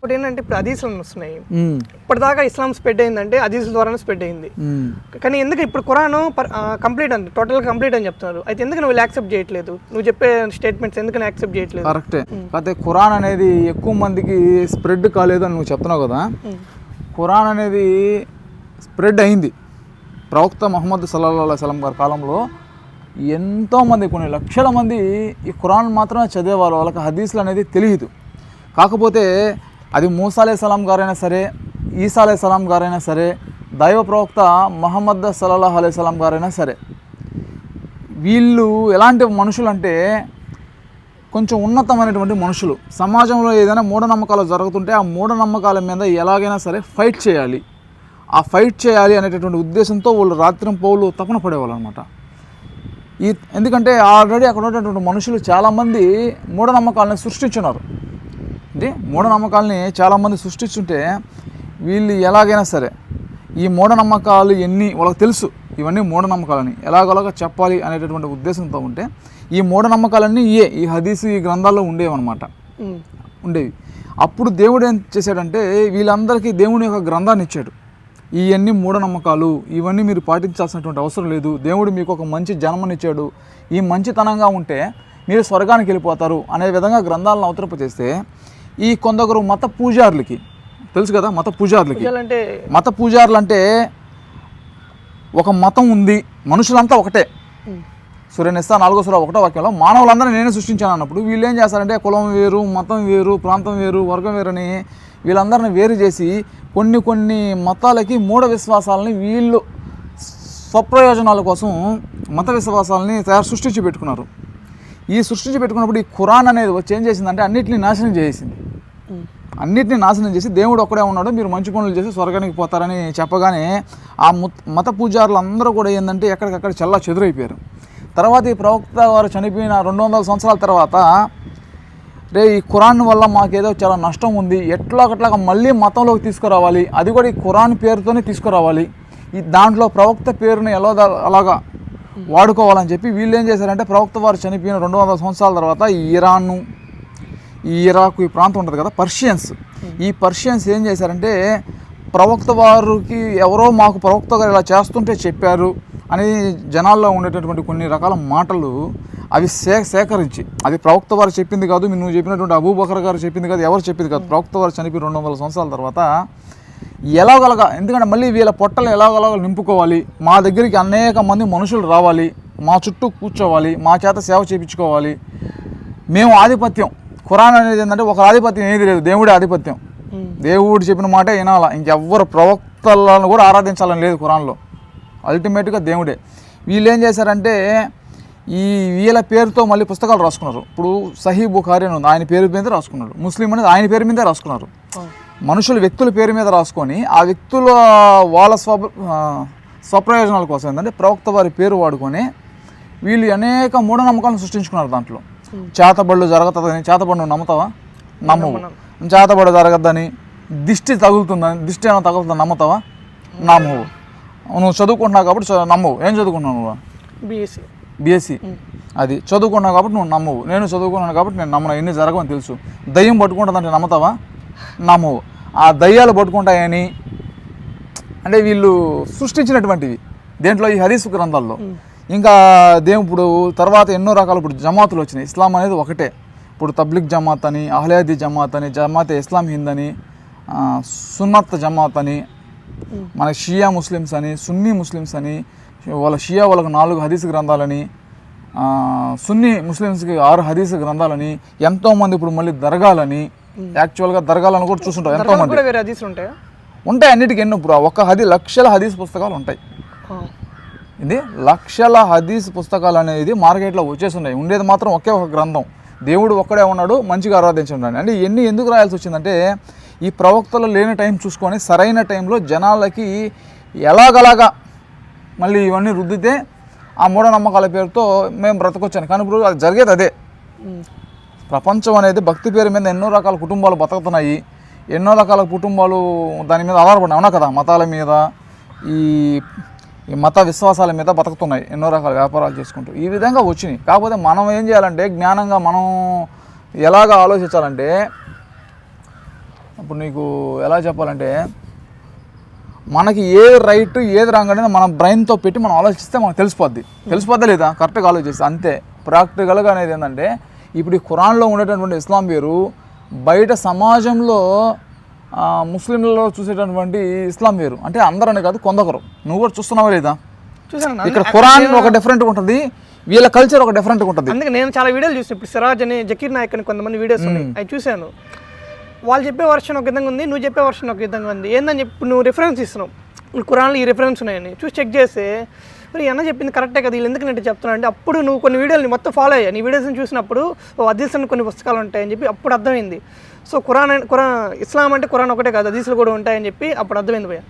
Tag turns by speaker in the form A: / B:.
A: ఇప్పుడు ఏంటంటే ఇప్పుడు అదీసులు వస్తున్నాయి ఇప్పటిదాకా ఇస్లాం స్ప్రెడ్ అయిందంటే అదీసుల ద్వారానే స్ప్రెడ్ అయింది. కానీ ఎందుకు ఇప్పుడు ఖురాన్ కంప్లీట్ అంది టోటల్ కంప్లీట్ అని చెప్తున్నారు. అయితే ఎందుకు నువ్వు యాక్సెప్ట్ చేయట్లేదు? నువ్వు చెప్పే స్టేట్మెంట్స్ ఎందుకు యాక్సెప్ట్ చేయట్లేదు?
B: కరెక్టే. కాకపోతే ఖురాన్ అనేది ఎక్కువ మందికి స్ప్రెడ్ కాలేదు అని నువ్వు చెప్తున్నావు కదా. ఖురాన్ అనేది స్ప్రెడ్ అయింది. ప్రవక్త మహమ్మద్ అలైహి వసల్లం గారి కాలంలో ఎంతోమంది కొన్ని లక్షల మంది ఈ ఖురాన్ మాత్రమే చదివేవాళ్ళు వాళ్ళకి హదీస్లు అనేది తెలియదు. కాకపోతే అది మూసాలే సలాం గారైనా సరే ఈసాలే సలాం గారైనా సరే దైవ ప్రవక్త మహమ్మద్ సల్లాహు అలైహి సలాం గారైనా సరే. వీళ్ళు ఎలాంటి మనుషులు అంటే కొంచెం ఉన్నతమైనటువంటి మనుషులు. సమాజంలో ఏదైనా మూఢనమ్మకాలు జరుగుతుంటే ఆ మూఢనమ్మకాల మీద ఎలాగైనా సరే ఫైట్ చేయాలి. ఆ ఫైట్ చేయాలి అనేటటువంటి ఉద్దేశంతో వాళ్ళు రాత్రి పౌలు తపన పడేవాళ్ళు అనమాట ఈ ఎందుకంటే ఆల్రెడీ అక్కడ ఉన్నటువంటి మనుషులు చాలామంది మూఢనమ్మకాలను సృష్టించున్నారు. ఇది మూఢనమ్మకాలని చాలామంది సృష్టించుంటే వీళ్ళు ఎలాగైనా సరే ఈ మూఢనమ్మకాలు ఎన్ని వాళ్ళకి తెలుసు. ఇవన్నీ మూఢనమ్మకాలని ఎలాగోలాగా చెప్పాలి అనేటటువంటి ఉద్దేశంతో ఉంటే ఈ మూఢనమ్మకాలన్నీ ఇయే ఈ హదీసు ఈ గ్రంథాల్లో ఉండేవన్నమాట. ఉండేవి. అప్పుడు దేవుడు ఏం చేశాడంటే వీళ్ళందరికీ దేవుని యొక్క గ్రంథాన్ని ఇచ్చాడు. ఇవన్నీ మూఢనమ్మకాలు ఇవన్నీ మీరు పాటించాల్సినటువంటి అవసరం లేదు. దేవుడు మీకు ఒక మంచి జన్మనిచ్చాడు. ఈ మంచితనంగా ఉంటే మీరు స్వర్గానికి వెళ్ళిపోతారు అనే విధంగా గ్రంథాలను అవతరింపజేస్తే ఈ కొందరు మత పూజారులకి తెలుసు కదా మత పూజారులకి మత పూజారులు అంటే ఒక మతం ఉంది మనుషులంతా ఒకటే. సూర్యనిస్తా నాలుగో సూర ఒకటో వాక్యంలో మానవులందరూ నేనే సృష్టించాను అన్నప్పుడు వీళ్ళు ఏం చేస్తారంటే కులం వేరు మతం వేరు ప్రాంతం వేరు వర్గం వేరని వీళ్ళందరిని వేరు చేసి కొన్ని కొన్ని మతాలకి మూఢ విశ్వాసాలని వీళ్ళు స్వప్రయోజనాల కోసం మత విశ్వాసాలని తయారు సృష్టించి పెట్టుకున్నారు ఈ సృష్టించి పెట్టుకున్నప్పుడు ఈ ఖురాన్ అనేది వచ్చి ఏం చేసిందంటే అన్నిటిని నాశనం చేసింది
A: అన్నింటినీ
B: అన్నిటిని నాశనం చేసి దేవుడు ఒక్కడే ఉన్నాడు మీరు మంచి పనులు చేసి స్వర్గానికి పోతారని చెప్పగానే ఆ మత పూజారులు అందరూ కూడా ఏంటంటే ఎక్కడికక్కడ చల్లా చెదురైపోయారు. తర్వాత ఈ ప్రవక్త వారు చనిపోయిన రెండు వందల సంవత్సరాల తర్వాత రే ఈ ఖురాన్ వల్ల మాకేదో చాలా నష్టం ఉంది ఎట్లా ఒకట్లాగా మళ్ళీ మతంలోకి తీసుకురావాలి అది కూడా ఈ ఖురాన్ పేరుతోనే తీసుకురావాలి. ఈ దాంట్లో ప్రవక్త పేరుని ఎలా అలాగా వాడుకోవాలని చెప్పి వీళ్ళు ఏం చేశారంటే ప్రవక్త వారు చనిపోయిన రెండు వందల సంవత్సరాల తర్వాత ఈ ఇరాన్ను ఈ ఇరాక్ ఈ ప్రాంతం ఉంటుంది కదా పర్షియన్స్. ఈ పర్షియన్స్ ఏం చేశారంటే ప్రవక్త వారికి ఎవరో మాకు ప్రవక్త గారు ఇలా చేస్తుంటే చెప్పారు అని జనాల్లో ఉండేటటువంటి కొన్ని రకాల మాటలు అవి సే సేకరించి అది ప్రవక్త వారు చెప్పింది కాదు నువ్వు చెప్పినటువంటి అబూబకర్ గారు చెప్పింది కాదు ఎవరు చెప్పింది కాదు. ప్రవక్త వారు చనిపోయి రెండు వందల సంవత్సరాల తర్వాత ఎలాగలగా? ఎందుకంటే మళ్ళీ వీళ్ళ పొట్టలు ఎలాగలాగా నింపుకోవాలి? మా దగ్గరికి అనేక మంది మనుషులు రావాలి. మా చుట్టూ కూర్చోవాలి. మా చేత సేవ చేయించుకోవాలి మేము ఆధిపత్యం. ఖురాన్ అనేది ఏంటంటే ఒక ఆధిపత్యం ఏది లేదు. దేవుడి ఆధిపత్యం. దేవుడు చెప్పిన మాట వినాల. ఇంకెవ్వరు ప్రవక్తలను కూడా ఆరాధించాలని లేదు ఖురాన్లో. అల్టిమేట్గా దేవుడే. వీళ్ళు ఏం చేశారంటే ఈ వీళ్ళ పేరుతో మళ్ళీ పుస్తకాలు రాసుకున్నారు. ఇప్పుడు సహీ బుఖారి అని ఉంది. ఆయన పేరు మీద రాసుకున్నారు. ముస్లిం అనేది ఆయన పేరు మీదే రాసుకున్నారు. మనుషులు వ్యక్తుల పేరు మీద రాసుకొని ఆ వ్యక్తుల వాళ్ళ స్వ స్వప్రయోజనాల కోసం ఏంటంటే ప్రవక్త వారి పేరు వాడుకొని వీళ్ళు అనేక మూఢనమ్మకాలను సృష్టించుకున్నారు దాంట్లో. చేతబడులు జరుగుతుందని చేతబడు నమ్ముతావా? నమ్మవు. చేతబడు జరగద్దని దిష్టి తగులుతుందని దిష్టి ఏమైనా తగులుతుందని నమ్ముతావా? నమ్మవు. నువ్వు చదువుకుంటున్నావు కాబట్టి నమ్మవు. ఏం చదువుకున్నావు నువ్వు?
A: బీఎస్సీ
B: బీఎస్సీ అది చదువుకున్నావు కాబట్టి నువ్వు నమ్మవు. నేను చదువుకున్నాను కాబట్టి నేను నమ్మను. ఎన్ని జరగవని తెలుసు. దయ్యం పట్టుకుంటుందంటే నమ్ముతావా? నమ్మవు. ఆ దయ్యాలు పట్టుకుంటాయని అంటే వీళ్ళు సృష్టించినటువంటివి దేంట్లో ఈ హదీస్ గ్రంథాల్లో. ఇంకా దేవు ఇప్పుడు తర్వాత ఎన్నో రకాల ఇప్పుడు జమాతులు వచ్చినాయి. ఇస్లాం అనేది ఒకటే. ఇప్పుడు తబ్లిక్ జమాత్ అని అహ్లయాది జమాత్ అని జమాతే ఇస్లాం హింద్ అని సున్నత్ జమాత్ అని మన షియా ముస్లిమ్స్ అని సున్నీ ముస్లిమ్స్ అని వాళ్ళ షియా వాళ్ళకి నాలుగు హదీస్ గ్రంథాలని సున్నీ ముస్లిమ్స్కి ఆరు హదీస్ గ్రంథాలని ఎంతోమంది ఇప్పుడు మళ్ళీ దర్గాలని యాక్చువల్గా దర్గాలను కూడా
A: దర్గాలకు
B: ఎంతోమంది.
A: కూడా వేరే అదీసులు ఉంటాయా?
B: ఉంటాయి అన్నిటికీ ఎన్నో ఇప్పుడు ఒక్క హదీ లక్షల హదీస్ పుస్తకాలు ఉంటాయి. ఇది లక్షల హదీస్ పుస్తకాలు అనేది మార్కెట్లో వచ్చేస్తున్నాయి. ఉండేది మాత్రం ఒకే ఒక గ్రంథం. దేవుడు ఒక్కడే ఉన్నాడు మంచిగా ఆరాధించండి. అంటే ఇవన్నీ ఎందుకు రాయాల్సి వచ్చిందంటే ఈ ప్రవక్తలు లేని టైం చూసుకొని సరైన టైంలో జనాలకి ఎలాగలాగా మళ్ళీ ఇవన్నీ రుద్దితే ఆ మూఢనమ్మకాల పేరుతో మేము బ్రతకొచ్చాను కానీ ఇప్పుడు అది జరిగేది అదే. ప్రపంచం అనేది భక్తి పేరు మీద ఎన్నో రకాల కుటుంబాలు బతుకుతున్నాయి. ఎన్నో రకాల కుటుంబాలు దాని మీద ఆధారపడినాయి అవునా కదా? మతాల మీద ఈ ఈ మత విశ్వాసాల మీద బతుకుతున్నాయి. ఎన్నో రకాల వ్యాపారాలు చేసుకుంటూ ఈ విధంగా వచ్చినాయి. కాకపోతే మనం ఏం చేయాలంటే జ్ఞానంగా మనం ఎలాగ ఆలోచించాలంటే ఇప్పుడు నీకు ఎలా చెప్పాలంటే మనకి ఏ రైట్ ఏది రాంగ్ అనేది మన బ్రెయిన్తో పెట్టి మనం ఆలోచిస్తే మనకు తెలిసిపోద్ది. తెలిసిపోద్దా లేదా? కరెక్ట్గా ఆలోచిస్తే అంతే. ప్రాక్టికల్గా అనేది ఏంటంటే ఇప్పుడు ఈ ఖురాన్లో ఉండేటటువంటి ఇస్లాం వేరు బయట సమాజంలో ముస్లింలలో చూసేటటువంటి ఇస్లాం వేరు అంటే అందరని కాదు కొందరు. నువ్వు కూడా చూస్తున్నావా లేదా?
A: చూసాను
B: ఇక్కడ ఖురాన్ ఒక డిఫరెంట్గా ఉంటుంది. వీళ్ళ కల్చర్ ఒక డిఫరెంట్గా ఉంటుంది.
A: అందుకే నేను చాలా వీడియోలు చూసాను ఇప్పుడు సిరాజ్ అని జకీర్ నాయక్ అని కొంతమంది వీడియోస్ ఉన్నాయి. అవి చూశాను. వాళ్ళు చెప్పే వర్షన్ ఒక విధంగా ఉంది నువ్వు చెప్పే వర్షన్ ఒక విధంగా ఉంది. ఏందని చెప్పి నువ్వు రిఫరెన్స్ ఇస్తున్నావు. ఖురాన్లో ఈ రిఫరెన్స్ ఉన్నాయని. చూసి చెక్ చేస్తే మరి అన్న చెప్పింది కరెక్టే కదా వీళ్ళు ఎందుకు నేను చెప్తున్నా అంటే అప్పుడు నువ్వు కొన్ని వీడియోలు మొత్తం ఫాలో అయ్యా నీ వీడియోస్ని చూసినప్పుడు ఓ అని కొన్ని పుస్తకాలు ఉంటాయని చెప్పి అప్పుడు అర్థమైంది. సో ఖురాన్ అన్- ఖురాన్ ఇస్లాం అంటే ఖురాన్ ఒకటే కాదు అదీసులు కూడా ఉంటాయని చెప్పి అప్పుడు అర్థమైంది పోయా